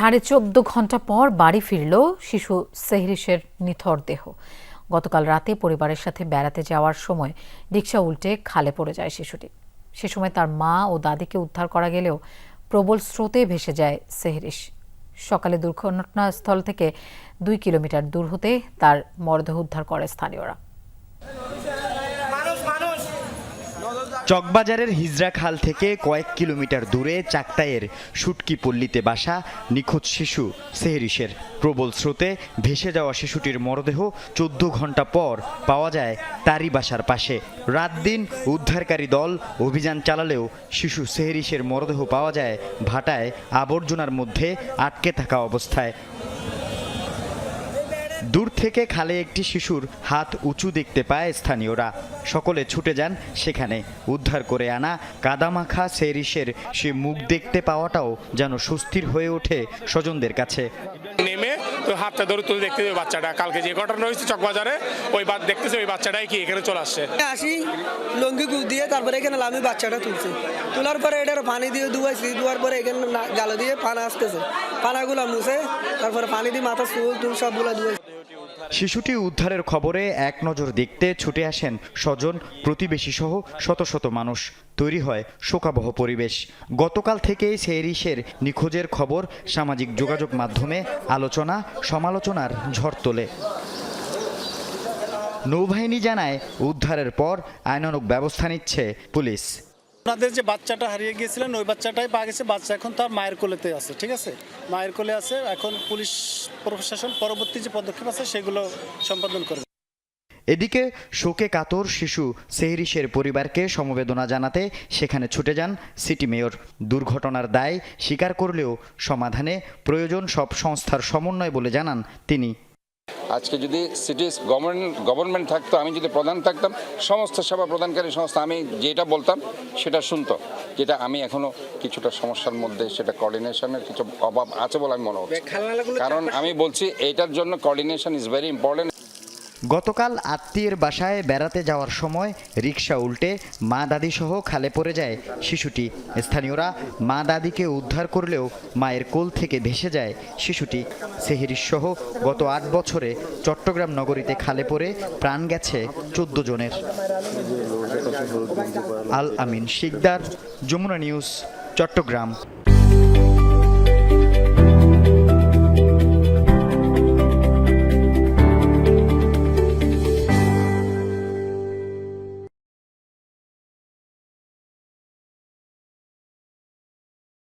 সাড়ে চোদ্দ ঘণ্টা পর বাড়ি ফিরল শিশু সেহরিসের নিথর দেহ। গতকাল রাতে পরিবারের সাথে বেড়াতে যাওয়ার সময় রিকশা উল্টে খালে পড়ে যায় শিশুটি। সে সময় তার মা ও দাদিকে উদ্ধার করা গেলেও প্রবল স্রোতে ভেসে যায় সেহরিস সকালে দুর্ঘটনাস্থল থেকে দুই কিলোমিটার দূর হতে তার মরদেহ উদ্ধার করে স্থানীয়রা। চকবাজারের হিজরা খাল থেকে কয়েক কিলোমিটার দূরে চাকতাইয়ের সুটকি পল্লীতে বাসা নিখোঁজ শিশু সেহরিসের প্রবল স্রোতে ভেসে যাওয়া শিশুটির মরদেহ চোদ্দ ঘণ্টা পর পাওয়া যায় তারই বাসার পাশে। রাত দিন উদ্ধারকারী দল অভিযান চালালেও শিশু সেহরিসের মরদেহ পাওয়া যায় ভাটায় আবর্জনার মধ্যে আটকে থাকা অবস্থায়। দূর থেকে খালে একটি শিশুর হাত উঁচু দেখতে পায় স্থানীয়রা। সকলে ছুটে যান সেখানে। উদ্ধার করে আনা কাদামাখা সেরিসের সে মুখ দেখতে পাওয়াটাও যেন সুস্থির হয়ে ওঠে স্বজনদের কাছে। তো হাতটা ধরে তুলে দেখতে ওই বাচ্চাটা। কালকে যে ঘটনা হয়েছে চকবাজারে, ওই বাদ দেখতেছে ওই বাচ্চাটাই কি এখানে চলে আসছে। আসি, লঙ্গি গুপ দিয়ে তারপরে এখানে লামি বাচ্চাটা তুলছে। তোলার পরে এটার পানি দিয়ে ধুয়াইছি, ধোয়ার পরে এখানে গালো দিয়ে পানা আসতেছে। পানাগুলো মুছে, তারপরে পানি দিয়ে মাথা চুল টুল সবগুলো ধুয়ে শিশুটি উদ্ধারের খবরে এক নজর দেখতে ছুটে আসেন স্বজন প্রতিবেশী সহ শত শত মানুষ। তৈরি হয় শোকাবহ পরিবেশ। গতকাল থেকেই সেরিসের নিখোঁজের খবর সামাজিক যোগাযোগ মাধ্যমে আলোচনা, সমালোচনার ঝড় তোলে। নৌবাহিনী জানায়, উদ্ধারের পর আইনানুগ ব্যবস্থা নিচ্ছে পুলিশ। ওনাদের যে বাচ্চাটা হারিয়ে গিয়েছিলেন, ওই বাচ্চাটাই পাওয়া গেছে। বাচ্চা এখন তার মায়ের কোলেতে আছে, ঠিক আছে? মায়ের কোলে আছে, এখন পুলিশ প্রশাসন পরবর্তী যে পদক্ষেপ আছে, সেগুলো সম্পাদন করবে। এদিকে শোকে কাতর শিশু সেহরিসের পরিবারকে সমবেদনা জানাতে সেখানে ছুটে যান সিটি মেয়র। দুর্ঘটনার দায় স্বীকার করলেও সমাধানে প্রয়োজন সব সংস্থার সমন্বয় বলে জানান তিনি। আজকে যদি সিটি গভর্নমেন্ট গভর্নমেন্ট থাকতো আমি যদি প্রধান থাকতাম সমস্ত সেবা প্রদানকারী সংস্থা আমি যেটা বলতাম সেটা শুনতো। যেটা আমি এখনও কিছুটা সমস্যার মধ্যে সেটা কোঅর্ডিনেশনের কিছু অভাব আছে বলে আমি মনে হচ্ছে। কারণ আমি বলছি এইটার জন্য কোঅর্ডিনেশন ইজ ভেরি ইম্পর্টেন্ট গতকাল আত্মীয়ের বাসায় বেড়াতে যাওয়ার সময় রিকশা উল্টে মা দাদি সহ খালে পড়ে যায় শিশুটি। স্থানীয়রা মা দাদিকে উদ্ধার করলেও মায়ের কোল থেকে ভেসে যায় শিশুটি। সেহেরিস সহ গত আট বছরে চট্টগ্রাম নগরীতে খালে পড়ে প্রাণ গেছে চোদ্দ জনের। আল আমিন শিকদার, যমুনা নিউজ, চট্টগ্রাম।